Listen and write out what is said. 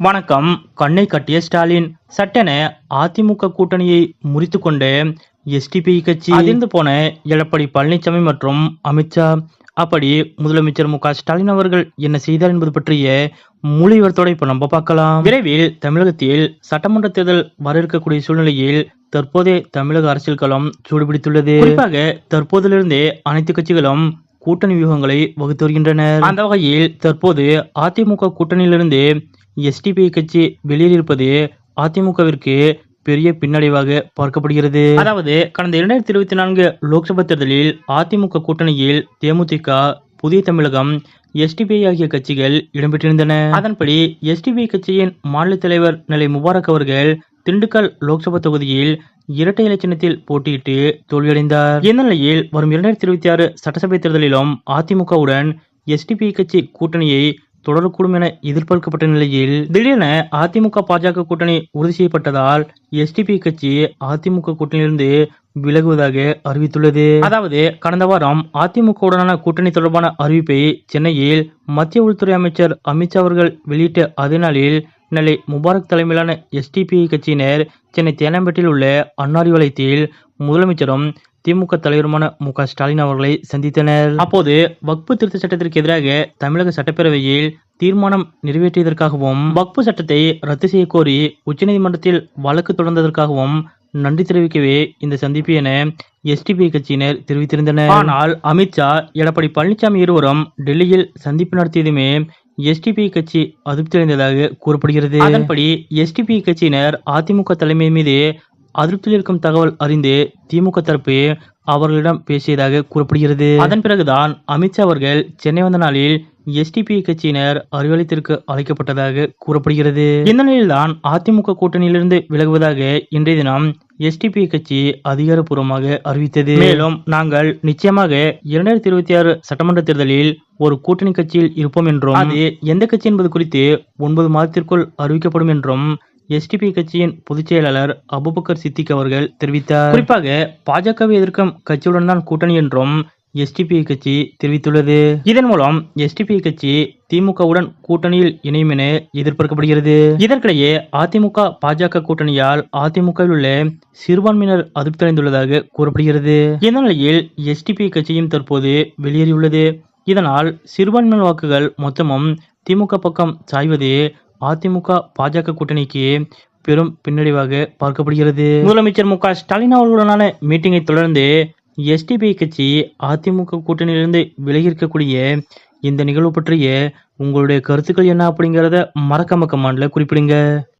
வணக்கம். கண்ணை கட்டிய ஸ்டாலின் சட்டென அதிமுக கூட்டணியை முறித்து கொண்டு எஸ்டிபி கட்சி அதிர்ந்து போன எடப்பாடி பழனிசாமி மற்றும் அமித்ஷா அப்படி முதலமைச்சர் மு ஸ்டாலின் அவர்கள் என்ன செய்தார் என்பது பற்றிய முழு இப்ப நம்ம பார்க்கலாம். விரைவில் தமிழகத்தில் சட்டமன்ற தேர்தல் வர இருக்கக்கூடிய சூழ்நிலையில் தற்போதைய தமிழக அரசியல் களம் சூடுபிடித்துள்ளது. குறிப்பாக தற்போதிலிருந்தே அனைத்து கட்சிகளும் கூட்டணி வியூகங்களை வகுத்து வருகின்றனர். அந்த வகையில் தற்போது அதிமுக கூட்டணியிலிருந்து எஸ்டிபிஐ கட்சி வெளியில் இருப்பது அதிமுகவிற்கு பெரிய பின்னடைவாக பார்க்கப்படுகிறது. அதாவது கடந்த இரண்டாயிரத்தி இருபத்தி நான்கு லோக்சபா தேர்தலில் அதிமுக கூட்டணியில் தேமுதிக புதிய தமிழகம் எஸ்டிபிஐ ஆகிய கட்சிகள் இடம்பெற்றிருந்தன. அதன்படி எஸ்டிபி கட்சியின் மாநில தலைவர் நிலை முபாரக் அவர்கள் திண்டுக்கல் லோக்சபா தொகுதியில் இரட்டை இலச்சினத்தில் போட்டியிட்டு தோல்வியடைந்தார். இந்நிலையில் வரும் இரண்டாயிரத்தி இருபத்தி ஆறு சட்டசபை தேர்தலிலும் அதிமுகவுடன் எஸ்டிபிஐ கட்சி கூட்டணியை தொடரக்கூடும் என எதிர்பார்க்கப்பட்ட நிலையில் திடீரென அதிமுக பாஜக கூட்டணி உறுதி செய்யப்பட்டதால் எஸ்டிபி கட்சி அதிமுக கூட்டணியிலிருந்து விலகுவதாக அறிவித்துள்ளது. அதாவது கடந்த வாரம் அதிமுகவுடனான கூட்டணி தொடர்பான அறிவிப்பை சென்னையில் மத்திய உள்துறை அமைச்சர் அமித்ஷா அவர்கள் வெளியிட்ட அதே நாளில் நெல்லை முபாரக் தலைமையிலான எஸ்டிபி கட்சியினர் சென்னை தேனாம்பேட்டில் உள்ள அன்னாரி வளையத்தில் முதலமைச்சரும் திமுக தலைவருமான மு க ஸ்டாலின் அவர்களை சந்தித்தனர். அப்போது வக்பு திருத்த சட்டத்திற்கு எதிராக தமிழக சட்டப்பேரவையில் தீர்மானம் நிறைவேற்றியதற்காகவும் வக்பு சட்டத்தை ரத்து செய்ய கோரி உச்சநீதிமன்றத்தில் வழக்கு தொடர்ந்ததற்காகவும் நன்றி தெரிவிக்கவே இந்த சந்திப்பு என எஸ்டிபி கட்சியினர் தெரிவித்திருந்தனர். ஆனால் அமித்ஷா எடப்பாடி பழனிசாமி இருவரும் டெல்லியில் சந்திப்பு நடத்தியதுமே எஸ்டிபி கட்சி அதிருப்தி அடைந்ததாக கூறப்படுகிறது. அதன்படி எஸ்டிபி கட்சியினர் அதிமுக தலைமை மீது அதிருப்தியில் இருக்கும் தகவல் அறிந்து திமுக தரப்பு அவர்களிடம் பேசியதாக கூறப்படுகிறது. அதன் பிறகுதான் அமித்ஷா அவர்கள் சென்னை வந்த நாளில் எஸ்டிபி கட்சியினர் அறிவாலயத்திற்கு அழைக்கப்பட்டதாக கூறப்படுகிறது. இந்த நிலையில்தான் அதிமுக கூட்டணியிலிருந்து விலகுவதாக இன்றைய தினம் எஸ்டிபி கட்சி அதிகாரப்பூர்வமாக அறிவித்தது. மேலும் நாங்கள் நிச்சயமாக இரண்டாயிரத்தி இருபத்தி ஆறு சட்டமன்ற தேர்தலில் ஒரு கூட்டணி கட்சியில் இருப்போம் என்றும் அது எந்த கட்சி என்பது குறித்து ஒன்பது மாதத்திற்குள் அறிவிக்கப்படும் என்றும் எஸ்டிபி கட்சியின் பொதுச் செயலாளர் அபுபக்கர் சித்திக் அவர்கள் தெரிவித்தார். குறிப்பாக பாஜகவை எதிர்க்கும் கட்சியுடன் தான் கூட்டணி என்றும் எஸ்டிபி கட்சி தெரிவித்துள்ளது. இதன் மூலம் எஸ்டிபி கட்சி திமுகவுடன் கூட்டணியில் இணையும் என எதிர்பார்க்கப்படுகிறது. இதற்கிடையே அதிமுக பாஜக கூட்டணியால் அதிமுகவில் உள்ள சிறுபான்மையினர் அதிருப்தியடைந்துள்ளதாக கூறப்படுகிறது. இந்த நிலையில் எஸ்டிபி கட்சியும் தற்போது வெளியேறியுள்ளது. இதனால் சிறுபான்மையினர் வாக்குகள் மொத்தமும் திமுக பக்கம் சாய்வது அதிமுக பாஜக கூட்டணிக்கு பெரும் பின்னடைவாக பார்க்கப்படுகிறது. முதலமைச்சர் மு க ஸ்டாலின் அவர்களுடனான மீட்டிங்கை தொடர்ந்து எஸ்டிபி கட்சி அதிமுக கூட்டணியிலிருந்து விலகி இருக்கக்கூடிய இந்த நிகழ்வு பற்றிய உங்களுடைய கருத்துக்கள் என்ன அப்படிங்கிறத மறக்காம கமெண்ட்ல குறிப்பிடுங்க.